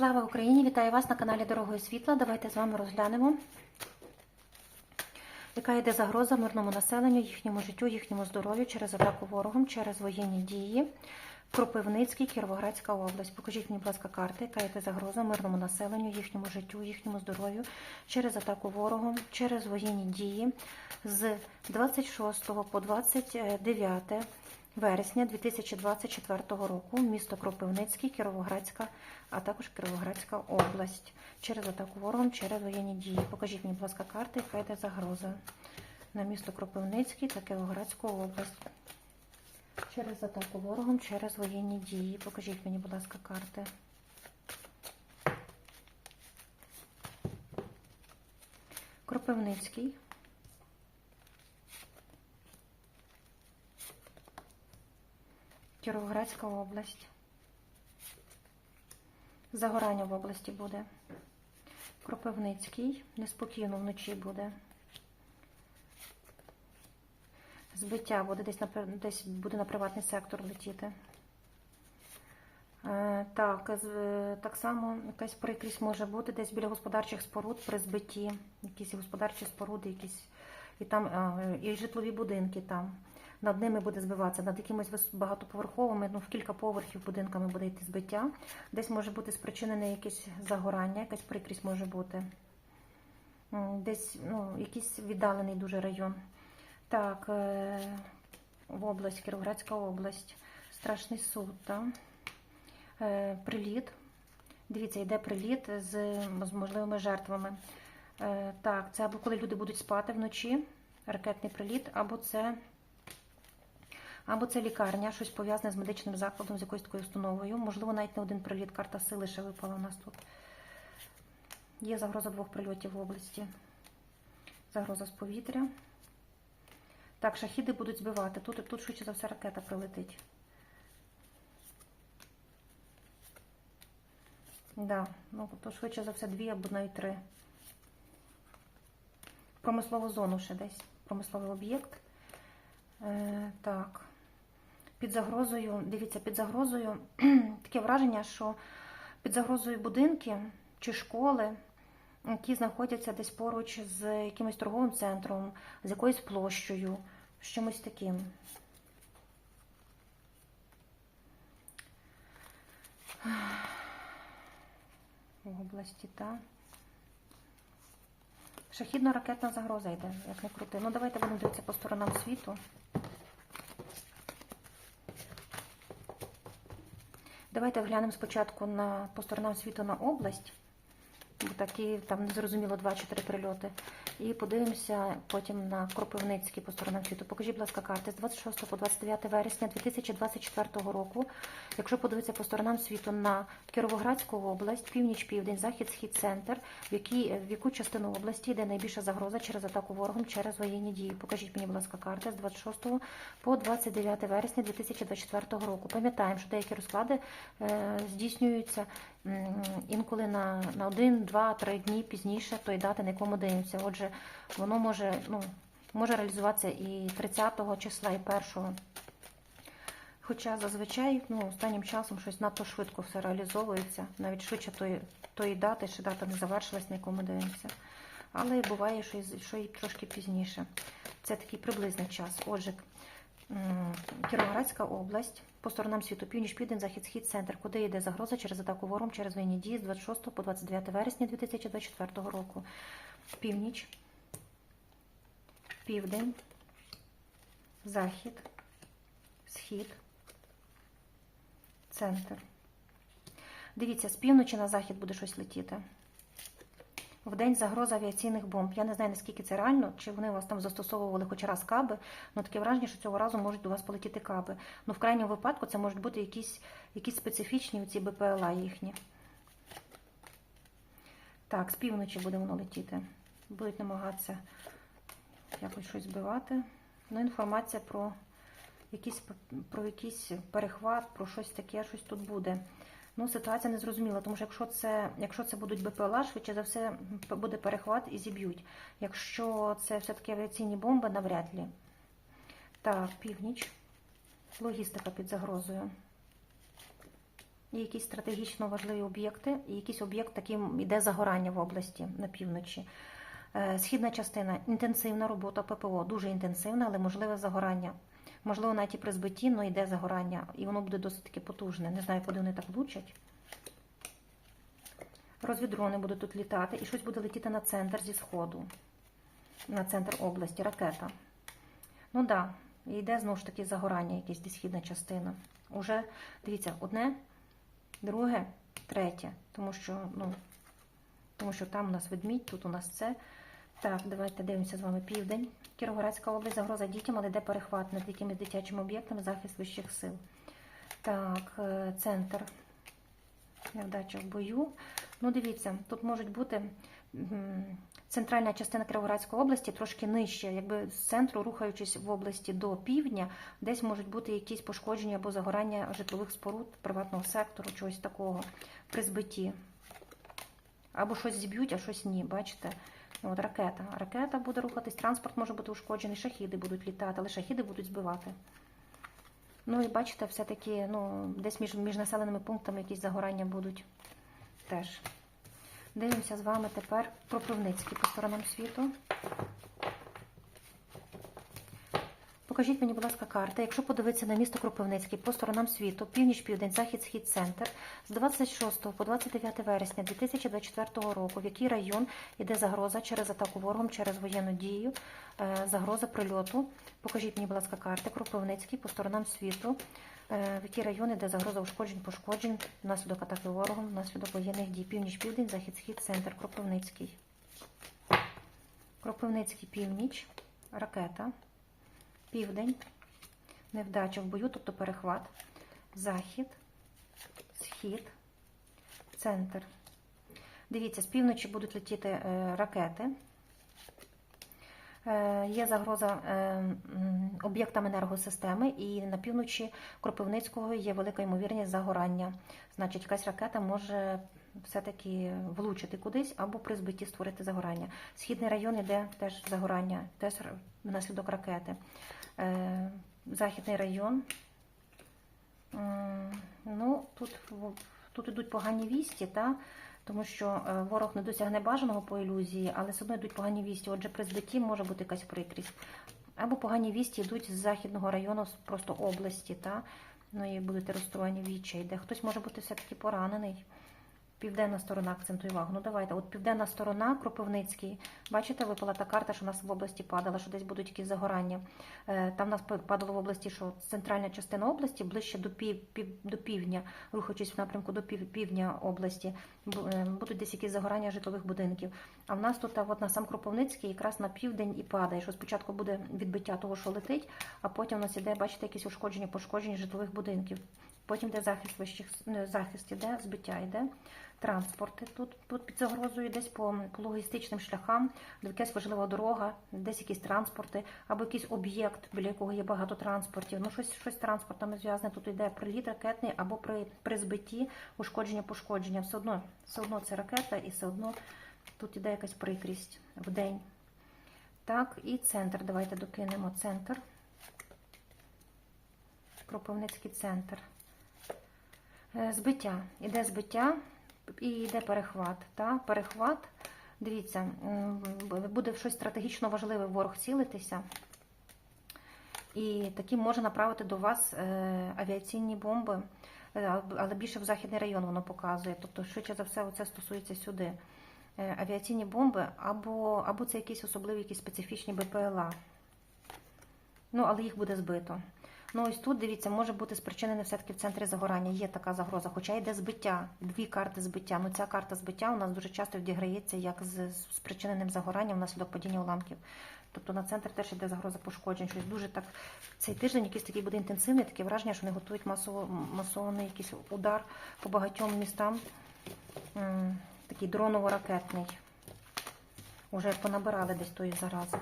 Слава Україні! Вітаю вас на каналі Дорогою Світла. Давайте з вами розглянемо, яка йде загроза мирному населенню, їхньому життю, їхньому здоров'ю через атаку ворогом, через воєнні дії. Кропивницький, Кіровоградська область. Покажіть мені, будь ласка, карти, яка йде загроза мирному населенню, їхньому життю, їхньому здоров'ю через атаку ворогом, через воєнні дії з 26 по 29 вересня 2024 року місто Кропивницький, Кіровоградська, а також Кіровоградська область. Через атаку ворогом, через воєнні дії. Покажіть мені, будь ласка, карти, яка йде загроза на місто Кропивницький та Кіровоградську область. Через атаку ворогом, через воєнні дії. Покажіть мені, будь ласка, карти. Кропивницький. Кіровоградська область. Загорання в області буде. Кропивницький. Неспокійно вночі буде. Збиття буде десь на десь буде на приватний сектор летіти. Е, так, з- так само якась прикрість може бути десь біля господарчих споруд при збитті. Якісь господарчі споруди, якісь і там е, і житлові будинки там. Над ними буде збиватися, над якимись багатоповерховими, ну в кілька поверхів будинками буде йти збиття. Десь може бути спричинене якесь загорання, якась прикрість може бути. Десь ну, якийсь віддалений дуже район. Так, е, в область, Кіровоградська область, страшний суд, так. Е, Приліт. Дивіться, йде приліт з, з можливими жертвами. Е, Так, це або коли люди будуть спати вночі, ракетний приліт, або це, або це лікарня, щось пов'язане з медичним закладом, з якоюсь такою установою. Можливо, навіть не один приліт, карта сили ще випала у нас тут. Є загроза двох прильотів в області. Загроза з повітря. Так, шахіди будуть збивати. Тут, тут швидше за все ракета прилетить. Да, ну то швидше за все дві або навіть три. Промислову зону ще десь. Промисловий об'єкт. Е, так. Під загрозою, дивіться, під загрозою таке враження, що під загрозою будинки чи школи, які знаходяться десь поруч з якимось торговим центром, з якоюсь площею, з чимось таким. В області, так. Шахідно-ракетна загроза йде, як не крути. Ну, давайте будемо дивитися по сторонам світу. Давайте глянемо спочатку на, по сторонам світу на область, такі там незрозуміло 2-4 прильоти. І подивимося потім на Кропивницький по сторонам світу. Покажіть, будь ласка, карти з 26 по 29 вересня 2024 року. Якщо подивитися по сторонам світу на Кіровоградську область, північ, південь, захід, схід, центр, в, які, в яку частину області йде найбільша загроза через атаку ворогом через воєнні дії. Покажіть мені, будь ласка, карти з 26 по 29 вересня 2024 року. Пам'ятаємо, що деякі розклади е, здійснюються інколи на, на 1, 2, 3 дні пізніше тої дати, на якому дивимося. Отже, воно може, ну, може реалізуватися і 30 числа, і 1. Хоча зазвичай ну, останнім часом щось надто швидко все реалізовується, навіть швидше тої, тої дати, що дата не завершилась, на якому дивимося. Але буває, що і, що і трошки пізніше. Це такий приблизний час. Отже, Кіровоградська область, по сторонам світу, північ, південь, захід, схід, центр, куди йде загроза через атаку вором через воєнні дії з 26 по 29 вересня 2024 року. Північ, південь, захід, схід, центр. Дивіться, з півночі на захід буде щось летіти. В день загроза авіаційних бомб. Я не знаю, наскільки це реально, чи вони у вас там застосовували хоч раз каби, але таке враження, що цього разу можуть до вас полетіти каби. Ну, в крайньому випадку це можуть бути якісь, якісь специфічні ці БПЛА їхні. Так, з півночі буде воно летіти. Будуть намагатися якось щось збивати. Ну, інформація про якийсь, про якийсь перехват, про щось таке, щось тут буде. Ну, ситуація незрозуміла, тому що якщо це, якщо це будуть БПЛА, швидше за все буде перехват і зіб'ють. Якщо це все-таки авіаційні бомби, навряд ли. Так, північ. Логістика під загрозою. і якісь стратегічно важливі об'єкти, і якийсь об'єкт таким іде загорання в області на півночі. Е, Східна частина інтенсивна робота ППО, дуже інтенсивна, але можливе загорання. Можливо, навіть і при збитті, але йде загорання, і воно буде досить таки потужне. Не знаю, куди вони так влучать. Розвідрони будуть тут літати, і щось буде летіти на центр зі сходу, на центр області, ракета. Ну так, да, йде знову ж таки загорання, десь східна частина. Уже, дивіться, одне, друге, третє. Тому що, ну, тому що там у нас ведмідь, тут у нас це. Так, давайте дивимося з вами південь. Кіровоградська область, загроза дітям, але де перехват над якимись дитячими об'єктами, захист вищих сил. Так, е, центр. Невдача в бою. Ну, дивіться, тут можуть бути центральна частина Кіровоградської області трошки нижче, якби з центру, рухаючись в області до півдня, десь можуть бути якісь пошкодження або загорання житлових споруд, приватного сектору, чогось такого при збитті. Або щось зіб'ють, а щось ні. Бачите? От ракета. Ракета буде рухатись, транспорт може бути ушкоджений, шахіди будуть літати, але шахіди будуть збивати. Ну і бачите, все-таки ну, десь між, між населеними пунктами якісь загорання будуть теж. Дивимося з вами тепер про Кропивницький по сторонам світу. Покажіть мені, будь ласка, карти. Якщо подивитися на місто Кропивницький по сторонам світу, північ, південь, захід, схід, центр, з 26 по 29 вересня 2024 року, в який район йде загроза через атаку ворогом, через воєнну дію, е, загроза прильоту. Покажіть мені, будь ласка, карти Кропивницький по сторонам світу, е, в який район йде загроза ушкоджень, пошкоджень, внаслідок атаки ворогом, внаслідок воєнних дій. Північ, південь, захід, схід, центр, Кропивницький. Кропивницький північ, ракета. Південь, невдача в бою, тобто перехват, захід, схід, центр. Дивіться, з півночі будуть летіти е, ракети. Е, Є загроза е, об'єктам енергосистеми, і на півночі Кропивницького є велика ймовірність загорання. Значить, якась ракета може все-таки влучити кудись або при збитті створити загорання. Східний район іде теж загорання, теж внаслідок ракети. Е, Західний район. Ну, тут, тут ідуть погані вісті, та? тому що е, ворог не досягне бажаного по ілюзії, але все одно йдуть погані вісті. Отже, при збитті може бути якась прикрість. Або погані вісті йдуть з західного району, з просто області, та? ну і будете розстроєні відчай, де хтось може бути все-таки поранений. Південна сторона акцентую увагу. Ну давайте, от південна сторона, Кропивницький. Бачите, випала та карта, що у нас в області падала, що десь будуть якісь загорання. Е, Там у нас падало в області, що центральна частина області ближче до пів, пів до півдня, рухаючись в напрямку до пів, півдня області, е, будуть десь якісь загорання житлових будинків. А в нас тут от на сам Кропивницький якраз на південь і падає. Що спочатку буде відбиття того, що летить, а потім у нас іде, бачите, якісь ушкодження, пошкодження житлових будинків. Потім йде захист вищих не, захист іде, збиття йде, транспорти тут, тут під загрозою, десь по, по логістичним шляхам, де якась важлива дорога, десь якісь транспорти, або якийсь об'єкт, біля якого є багато транспортів. Ну, щось, щось з транспортами зв'язане. Тут йде приліт ракетний або при, при збитті ушкодження, пошкодження. Все одно, все одно це ракета, і все одно тут іде якась прикрість в день. Так, і центр. Давайте докинемо центр. Кропивницький центр. Е, Збиття. Іде збиття і йде перехват. Та? Перехват. Дивіться, буде щось стратегічно важливе ворог цілитися. І таким може направити до вас е, авіаційні бомби, е, але більше в західний район воно показує. Тобто, швидше за все, це стосується сюди. Авіаційні бомби або, або це якісь особливі, якісь специфічні БПЛА. Ну, але їх буде збито. Ну, ось тут, дивіться, може бути спричинене все-таки в центрі загорання. Є така загроза, хоча йде збиття, дві карти збиття. Ну, ця карта збиття у нас дуже часто відіграється як з спричиненим загоранням внаслідок падіння уламків. Тобто на центр теж йде загроза пошкоджень. Щось дуже так цей тиждень якийсь такий буде інтенсивний, таке враження, що вони готують масово, масований якийсь удар по багатьом містам. Такий дроново-ракетний. Уже понабирали десь тої зарази.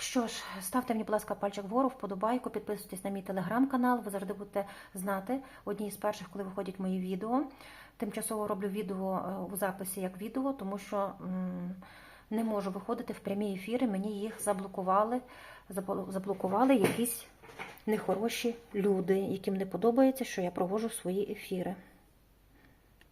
Що ж, ставте мені, будь ласка, пальчик вгору, вподобайку, підписуйтесь на мій телеграм-канал. Ви завжди будете знати одні з перших, коли виходять мої відео. Тимчасово роблю відео е, у записі як відео, тому що не можу виходити в прямі ефіри. Мені їх заблокували, забл- заблокували якісь нехороші люди, яким не подобається, що я проводжу свої ефіри.